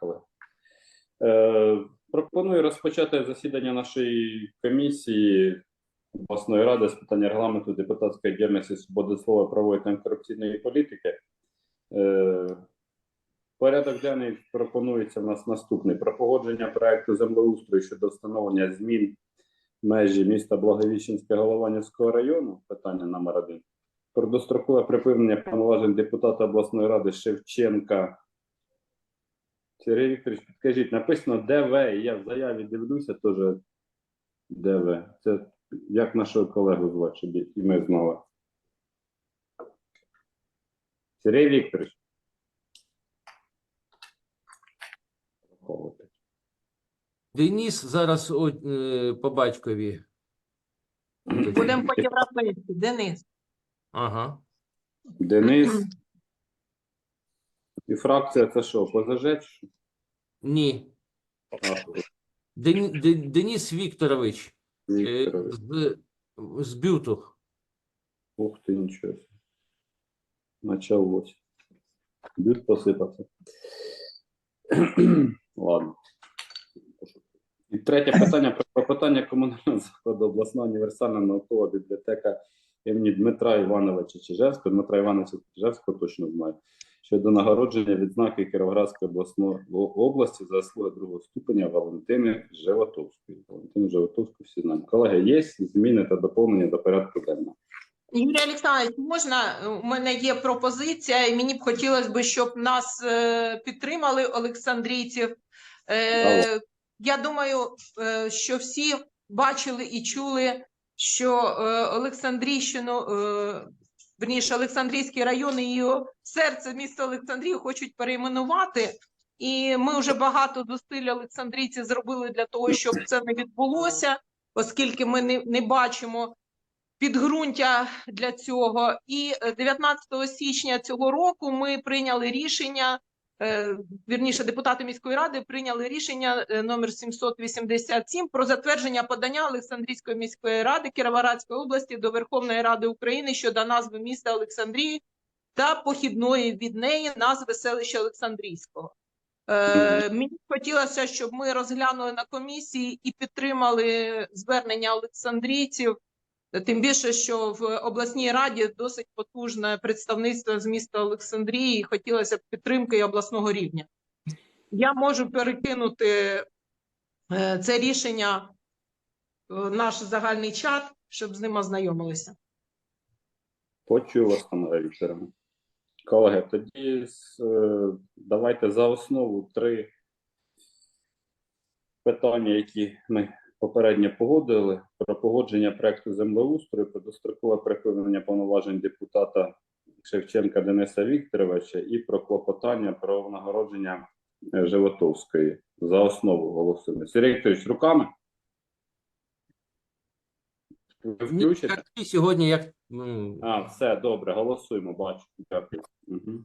колеги. Е, пропоную розпочати засідання нашої комісії обласної ради з питань регламенту депутатської діяльності, свободи слова, правової та антикорупційної політики. Е, порядок денний пропонується в нас наступний: про погодження проекту землеустрою щодо встановлення змін межі міста Благовіщенське Голованівського району. Питання номер один. Про дострокове припинення повноважень депутата обласної ради Шевченка. Сергій Вікторович, підкажіть, написано ДВ, і я в заяві дивлюся теж ДВ. Це як нашого колегу звати, щоб і ми знали. Сергій Вікторович. Деніс зараз о, е, по батькові. Будемо по європейськи. Денис. Ага. Денис. І фракція це що? Що? Ні. Ден, Деніс Вікторович е, Вікторович. з, з Бютух. Ух ти, нічого. Началось. Бюд посипався. Ладно. І третє питання про питання комунального закладу обласна універсальна наукова бібліотека імені Дмитра Івановича Чижевського. Дмитра Івановича Чижевського точно знаю. Щодо нагородження відзнаки Кіровоградської обласної області за заслуги другого ступеня Валентини Животовської. Валентини Животовської всі знаємо. Колеги, є зміни та доповнення до порядку денного? Юрій Олександрович, можна? У мене є пропозиція, і мені б хотілося б, щоб нас е, підтримали Олександрійців. Е, я думаю, е, що всі бачили і чули, що Олександрійщину, верніше, Олександрійський район і серце міста Олександрії хочуть перейменувати. І ми вже багато зусиль Олександрійці зробили для того, щоб це не відбулося, оскільки ми не, не бачимо підґрунтя для цього. І е, 19 січня цього року ми прийняли рішення. Е, Вірніше, депутати міської ради прийняли рішення е, номер 787 про затвердження подання Олександрійської міської ради Кіровоградської області до Верховної Ради України щодо назви міста Олександрії та похідної від неї назви селища Олександрійського. Е, мені хотілося, щоб ми розглянули на комісії і підтримали звернення олександрійців. Тим більше, що в обласній раді досить потужне представництво з міста Олександрії, і хотілося б підтримки і обласного рівня. Я можу перекинути е, це рішення в наш загальний чат, щоб з ним ознайомилися. Почую вас, Тамара Вікторовна. Колеги, тоді е, давайте за основу три питання, які ми попередньо погодили, про погодження проекту землеустрою, про дострокове припинення повноважень депутата Шевченка Дениса Вікторовича і про клопотання про нагородження е, Животовської. За основу голосуємо. Сергій Вікторович, руками? Включите? сьогодні, як ну, А, все, добре, голосуємо, бачу. Дякую. Угу.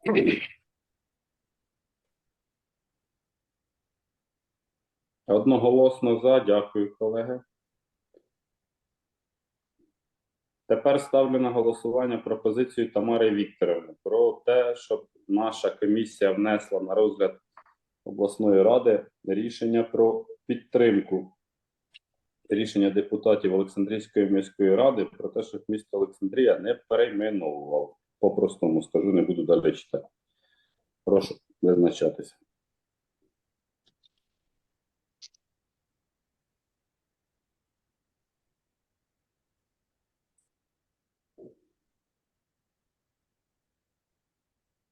Одноголосно за, дякую, колеги. Тепер ставлю на голосування пропозицію Тамари Вікторовни про те, щоб наша комісія внесла на розгляд обласної ради рішення про підтримку рішення депутатів Олександрійської міської ради про те, щоб місто Олександрія не перейменовував. По-простому скажу, не буду далі читати. Прошу визначатися.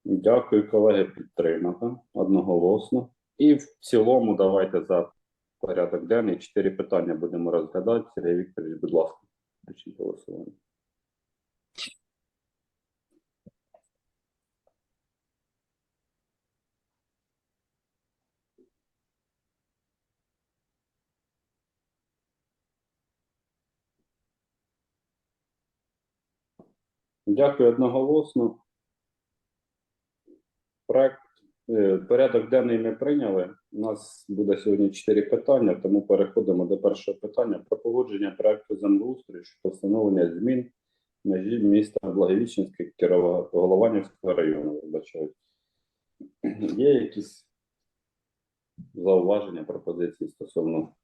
Дякую, колеги, підтримати одноголосно. І в цілому давайте за порядок денний. Чотири питання будемо розглядати. Сергій Вікторович, будь ласка, включіть голосування. Дякую одноголосно. Проект Е, Порядок денний ми прийняли. У нас буде сьогодні чотири питання, тому переходимо до першого питання про погодження проекту землеустрою щодо встановлення змін межі міста Благовіщенське Кірова- Голованівського району. Вибачаю. Є якісь зауваження, пропозиції стосовно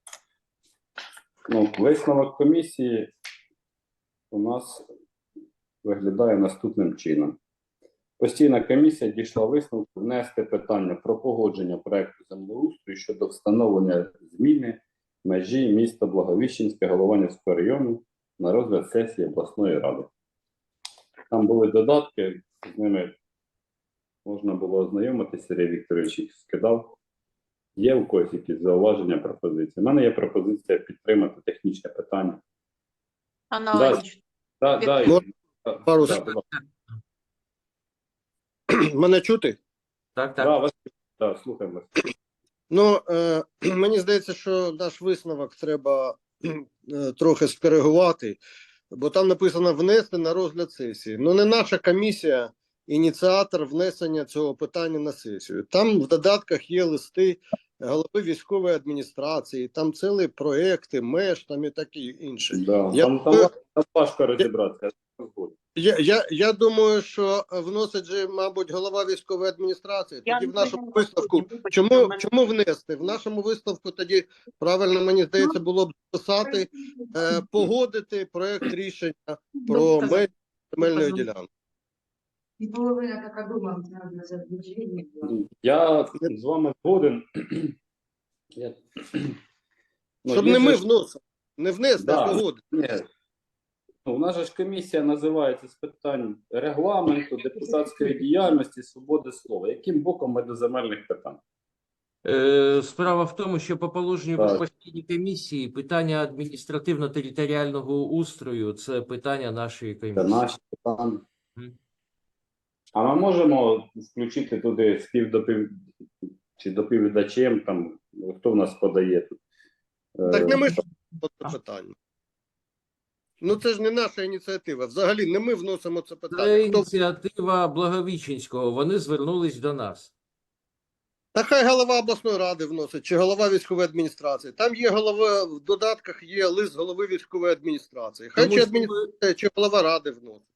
ну, висновок комісії у нас виглядає наступним чином. Постійна комісія дійшла висновку внести питання про погодження проекту землеустрою щодо встановлення зміни межі міста Благовіщенське Голованівського району на розгляд сесії обласної ради. Там були додатки, з ними можна було ознайомитися, Сергій Вікторович їх скидав. Є у когось якісь зауваження, пропозиції? У мене є пропозиція підтримати технічне питання. Аналогічно. Да, да, да, пару да, слів? Мене чути? Так, так. Да, вас, да, слухаємо. Ну, е, мені здається, що наш висновок треба е, трохи скоригувати, бо там написано внести на розгляд сесії. Ну, не наша комісія ініціатор внесення цього питання на сесію. Там в додатках є листи голови військової адміністрації, там цілі проекти, меж там і таке інше. Да, Я- там, там, там важко розібратися. Я. Я, я, я думаю, що вносить же, мабуть, голова військової адміністрації. Тоді в нашому висновку Чому, чому внести? В нашому висновку тоді правильно, мені здається, було б записати, е, погодити проект рішення про межі земельної ділянки. І половина така дума на зазвичай. Я з вами згоден. Я... Ну, Щоб не ми вносили, не внести, Да. а погодити. Ну, у нас же ж комісія називається з питань регламенту, депутатської діяльності, свободи слова. Яким боком ми до земельних питань? Е, Справа в тому, що по положенню про постійні комісії питання адміністративно-територіального устрою це питання нашої Це комісії. наші питання. А ми можемо включити туди співдопів... чи доповідачем, там, хто в нас подає тут? Е, Так не ми ж це питання. Ну це ж не наша ініціатива. Взагалі не ми вносимо це питання. Це ініціатива Благовіщенського. Вони звернулись до нас. Та хай голова обласної ради вносить, чи голова військової адміністрації. Там є голова, в додатках є лист голови військової адміністрації. Хай Тому чи що адміністрація, чи голова ради вносить.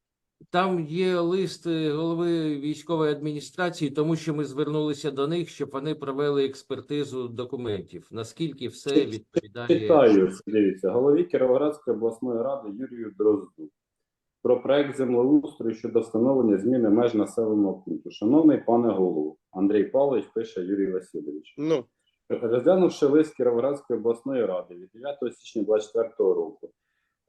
Там є лист е, голови військової адміністрації, тому що ми звернулися до них, щоб вони провели експертизу документів. Наскільки все відповідає. Читаю, дивіться, голові Кіровоградської обласної ради Юрію Дрозду про проект землеустрою щодо встановлення зміни меж населеного пункту. Шановний пане голову, Андрій Павлович пише Юрій Васильович. Ну, Розглянувши лист Кіровоградської обласної ради від 9 січня 2024 року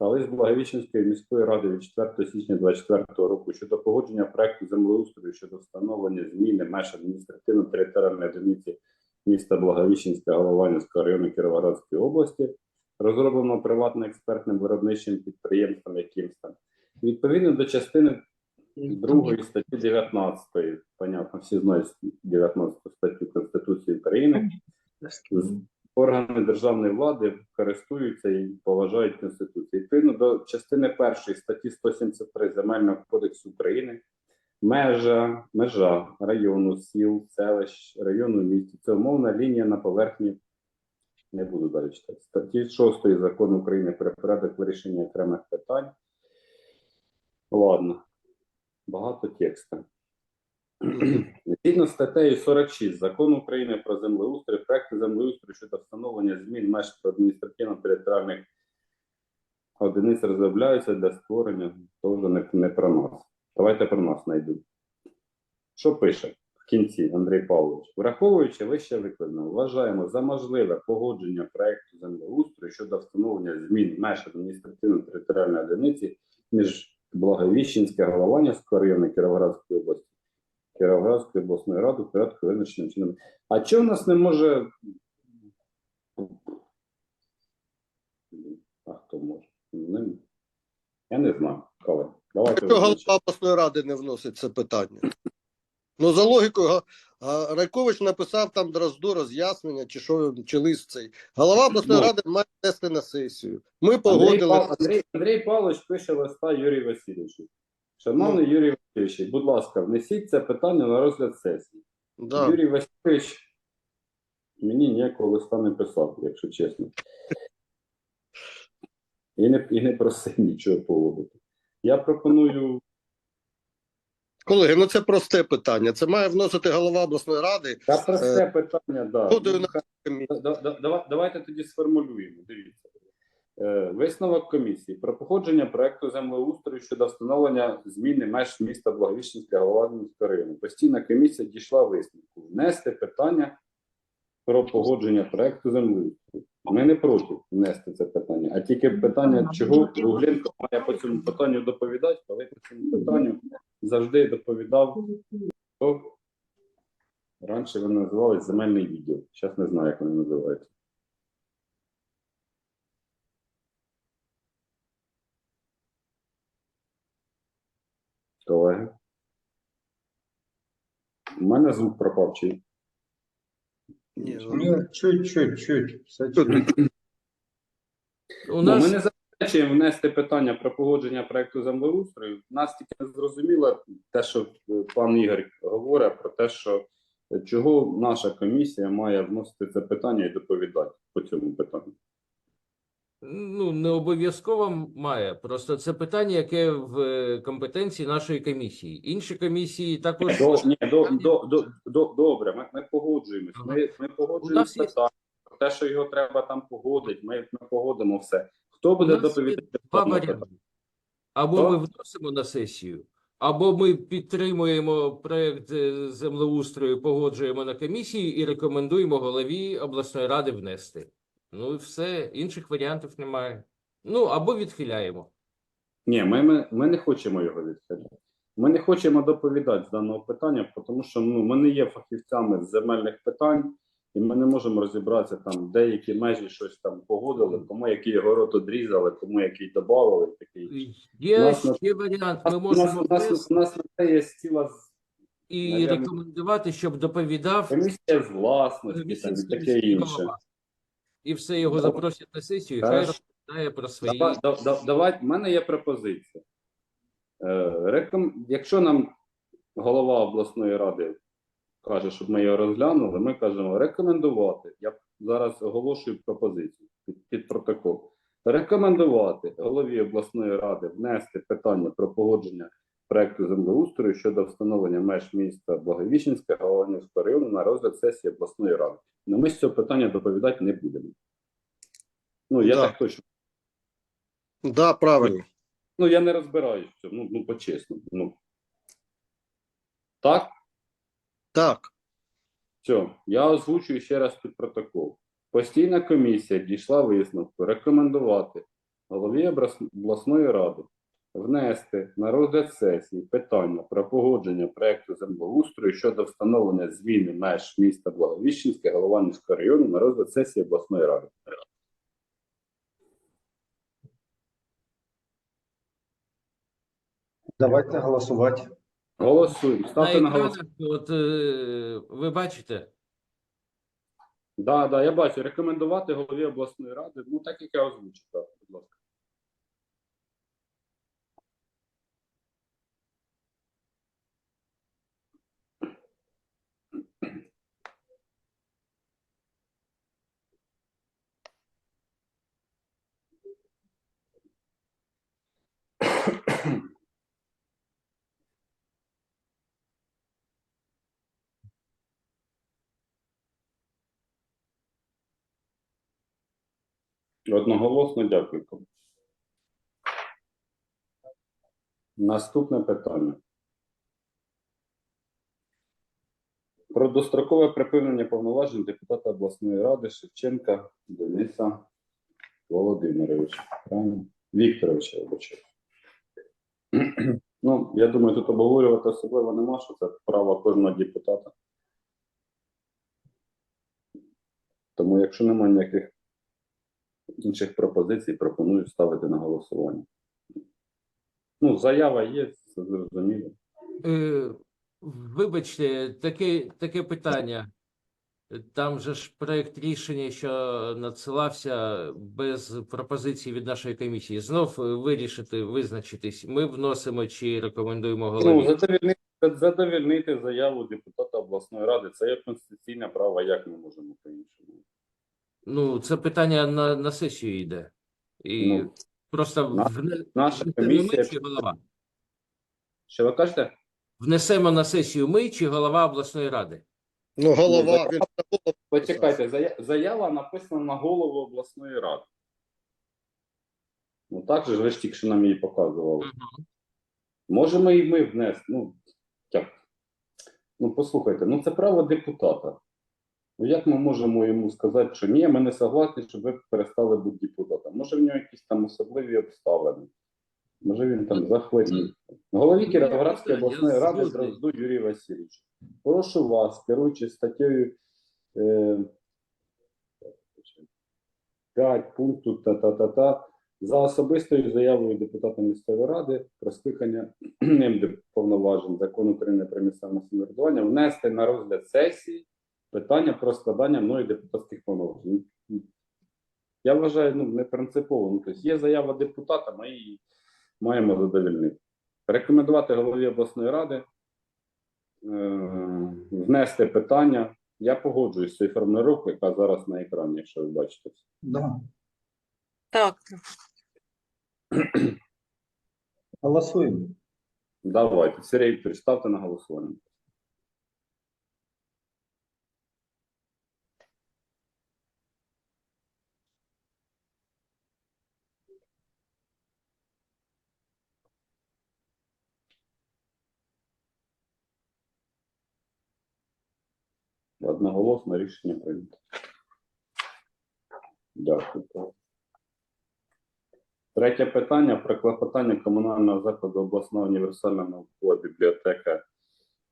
та лист Благовіщенської міської ради від 4 січня 2024 року щодо погодження проекту землеустрою щодо встановлення зміни меж адміністративно-територіальної одиниці міста Благовіщенська Голованівського району Кіровоградської області, розроблено приватно-експертним виробничим підприємством якимсь там. Відповідно до частини другої статті 19, понятно, всі знають 19 статтю Конституції України, органи державної влади користуються і поважають Конституцію. Відповідно до частини першої статті 173 Земельного кодексу України, межа, межа району, сіл, селищ, району місті це умовна лінія на поверхні. Не буду далі читати. Статті 6 закону України про порядок вирішення окремих питань. Ладно, багато текста. Згідно з статтею 46 Закону України про землеустрій, проекти землеустрою щодо встановлення змін меж адміністративно-територіальних одиниць розробляються для створення теж не, не про нас. Давайте про нас знайду. Що пише в кінці Андрій Павлович? Враховуючи вище викладено, вважаємо за можливе погодження проекту землеустрою щодо встановлення змін меж адміністративно-територіальної одиниці між Благовіщенське Голованівського району Кіровоградської області Кіровоградської обласної ради в порядку визначеним чином. А чого в нас не може. А хто може? Не... Я не знаю. Коли. Давайте Якщо голова обласної ради не вносить це питання. Ну, за логікою, Райкович написав там дрозду роз'яснення, чи що, чи лист цей. Голова обласної Ну. ради має внести на сесію. Ми Андрій, погодили. Пав- Андрій, Андрій Павлович пише листа Юрію Васильовичу. Шановний Юрій Васильович, будь ласка, внесіть це питання на розгляд сесії. Да. Юрій Васильович мені ніякого листа не писав, якщо чесно. І не, і не просив нічого поводити. Я пропоную. Колеги, ну це просте питання. Це має вносити голова обласної ради. Та просте питання, Ну, да- да- Давайте тоді сформулюємо. Дивіться. Е, Висновок комісії про походження проекту землеустрою щодо встановлення зміни меж міста Благовіщенська Голованівського району. Постійна комісія дійшла висновку внести питання про погодження проекту землеустрою. Ми не проти внести це питання, а тільки питання, чого Гугленко має по цьому питанню доповідати, але по цьому питанню завжди доповідав Раніше вони називались земельний відділ. Зараз не знаю, як вони називаються. Колеги. У мене звук пропав чи. Ні, чуть-чуть, чуть. Все чуть. У Ну, нас ми не заперечуємо внести питання про погодження проекту землеустрою. Нас тільки не зрозуміло те, що пан Ігор говорить про те, що чого наша комісія має вносити це питання і доповідати по цьому питанню. Ну не обов'язково має. Просто це питання, яке в е, компетенції нашої комісії. Інші комісії також До, ні, до, до, до, до, добре, ми, ми погоджуємось. Ми, ми погоджуємо нас є- питання. Те, що його треба там погодити, ми, ми погодимо все. Хто буде доповідати? два варіанти. Або Що? ми вносимо на сесію, або ми підтримуємо проект е, землеустрою, погоджуємо на комісії і рекомендуємо голові обласної ради внести. Ну і все, інших варіантів немає. Ну або відхиляємо. Ні, ми, ми, ми не хочемо його відхиляти. Ми не хочемо доповідати з даного питання, тому що ну, ми не є фахівцями з земельних питань, і ми не можемо розібратися там деякі межі щось там погодили, кому який город одрізали, кому який додавали. Такий. Є Нас ще варіант. Ми можемо у нас, у нас на це є ціла і наверно, рекомендувати, щоб доповідав комісія з власності там, і таке інше. І все його Добре. запросять на сесію, хай розповідає про свої. Давай, да, да, давай, в мене є пропозиція. Е, реком... Якщо нам голова обласної ради каже, щоб ми його розглянули, ми кажемо рекомендувати. Я зараз оголошую пропозицію під, під протокол. Рекомендувати голові обласної ради внести питання про погодження проекту землеустрою щодо встановлення меж міста Благовіщенська Голованівського району на розгляд сесії обласної ради. Ну, ми з цього питання доповідати не будемо. Ну, я Да. так точно. Да, правильно. Ну, я не розбираюсь в цьому, ну, ну по-чесному. Ну. Так, Так. все, я озвучую ще раз під протокол. Постійна комісія дійшла висновку рекомендувати голові образ- обласної ради внести на розгляд сесії питання про погодження проекту землеустрою щодо встановлення зміни меж міста Благовіщенське Голованівського району на розгляд сесії обласної ради. Давайте голосувати. Голосуємо. Ставте на голосування. от е, ви бачите, Да, да, я бачу. Рекомендувати голові обласної ради. Ну, так як я озвучив, так, будь ласка. Одноголосно дякую. Наступне питання. Про дострокове припинення повноважень депутата обласної ради Шевченка Дениса Володимировича. Правильно? Вікторовича, вибачаю. Ну, я думаю, тут обговорювати особливо нема, що це право кожного депутата. Тому, якщо немає ніяких інших пропозицій, пропоную ставити на голосування. Ну, заява є, це зрозуміло. е, вибачте, таке, таке питання. Там же ж проект рішення, що надсилався без пропозиції від нашої комісії. Знов вирішити, визначитись. Ми вносимо чи рекомендуємо Ну, задовільнити задовільнити заяву депутата обласної ради. Це є конституційне право, як ми можемо по-іншому. Ну, це питання на, на сесію йде. І Ну, просто на- вне- Наша внесемо комісія. ми чи голова? Що ви кажете? Внесемо на сесію ми чи голова обласної ради? Ну, голова, Ну, він. Почекайте, зая- заява написана на голову обласної ради. Ну так же ж ви ж тільки що нам її показували. Мгм. Можемо і ми внести. Ну, як? ну послухайте, ну це право депутата. Ну як ми можемо йому сказати, що ні, ми не согласні, щоб ви перестали бути депутатом? Може, в нього якісь там особливі обставини? Може він там захворів. Голові Ну, Кіровоградської обласної ради. Дрозду Юрій Васильович. Прошу вас, керуючи статтею е, 5 пункту та-та-та-та, за особистою заявою депутата місцевої ради про скликання ним повноважень закону України про місцеве самоврядування внести на розгляд сесії питання про складання мною депутатських повноважень. Я вважаю, ну, не принципово. Ну, тобто є заява депутата, ми її маємо задовільнити. Рекомендувати голові обласної ради е, внести питання. Я погоджуюсь з цією формулировкою, яка зараз на екрані, якщо ви бачите. Да. Так, Голосуємо. Давайте, Сергій Вікторович, ставте на голосування. Одноголосно рішення прийнято. Дякую. Третє питання про клопотання комунального закладу обласного універсальна наукова бібліотека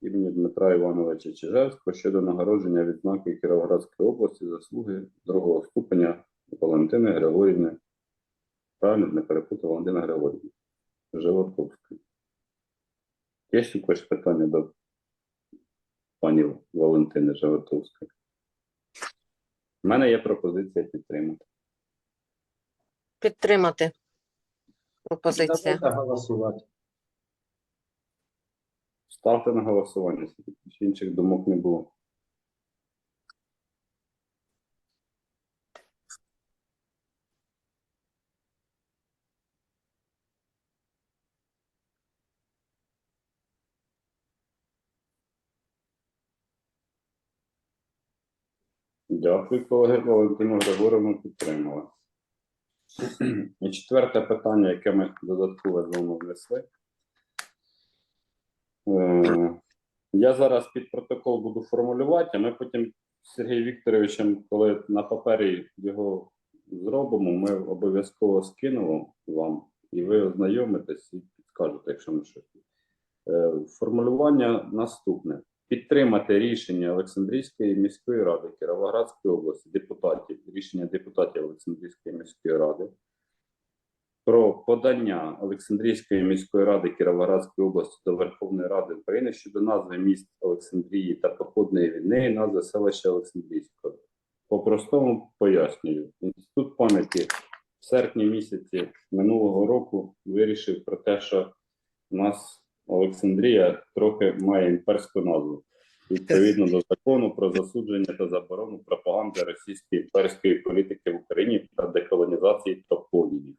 імені Дмитра Івановича Чижевського щодо нагородження відзнаки Кіровоградської області заслуги другого ступеня Валентини Григорівни. Правильно не перепутав Валентина Григорівна Животовської. Є ще якось питання до пані Валентини Жаготовської. У мене є пропозиція підтримати. Підтримати пропозиція. Давайте голосувати. Ставте на голосування, інших думок не було. Дякую, колеги. Валентину Григорівну підтримали. І четверте питання, яке ми додатково з вами внесли. Е, Я зараз під протокол буду формулювати, а ми потім з Сергієм Вікторовичем, коли на папері його зробимо, ми обов'язково скинемо вам, і ви ознайомитесь і підскажете, якщо ми щось. Е, Формулювання наступне: підтримати рішення Олександрійської міської ради Кіровоградської області, депутатів, рішення депутатів Олександрійської міської ради про подання Олександрійської міської ради Кіровоградської області до Верховної Ради України щодо назви міст Олександрії та походної від неї назви селища Олександрійського. По-простому пояснюю. Інститут пам'яті в серпні місяці минулого року вирішив про те, що у нас Олександрія трохи має імперську назву. Відповідно до закону про засудження та заборону пропаганди російської імперської політики в Україні та деколонізації топонімів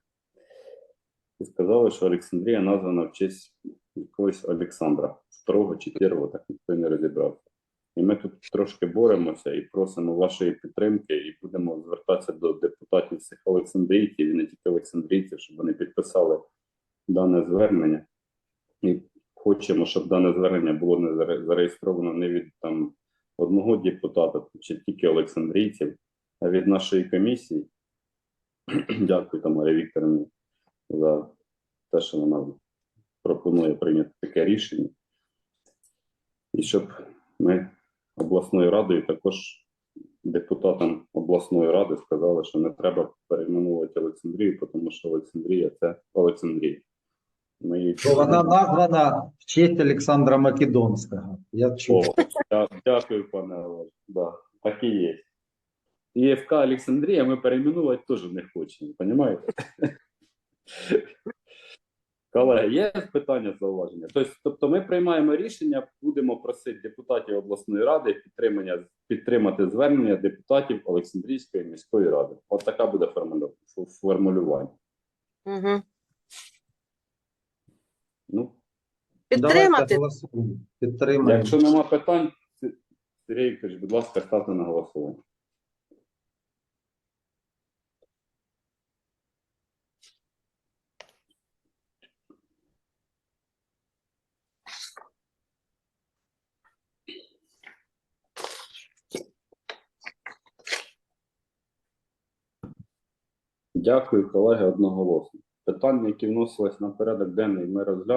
і сказали, що Олександрія названа в честь якогось Олександра второго чи первого, так ніхто не розібрався. І ми тут трошки боремося і просимо вашої підтримки, і будемо звертатися до депутатів всіх Олександрійців і не тільки Олександрійців, щоб вони підписали дане звернення. І хочемо, щоб дане звернення було не зареєстровано не від там одного депутата чи тільки Олександрійців, а від нашої комісії. Дякую, Тамарі Вікторовні за те, що вона пропонує прийняти таке рішення. І щоб ми обласною радою також депутатам обласної ради сказали, що не треба перейменувати Олександрію, тому що Олександрія це Олександрія. Ми її вона названа в честь Олександра Македонського. Я О, чув. дя- дякую, пане Олег. Да, так і є. І ФК Олександрія ми перейменувати теж не хочемо, розумієте? Колеги, є питання зауваження? Тобто, тобто ми приймаємо рішення, будемо просити депутатів обласної ради підтримання, підтримати звернення депутатів Олександрійської міської ради. От така буде формулювання. Угу. Ну, Підтримати. Давайте голосуємо. Підтримаємо. якщо нема питань, Сергій Вікторович, будь ласка, ставте на голосування. Дякую, колеги, одноголосно. Питання, які вносились на порядок денний, ми розглянули.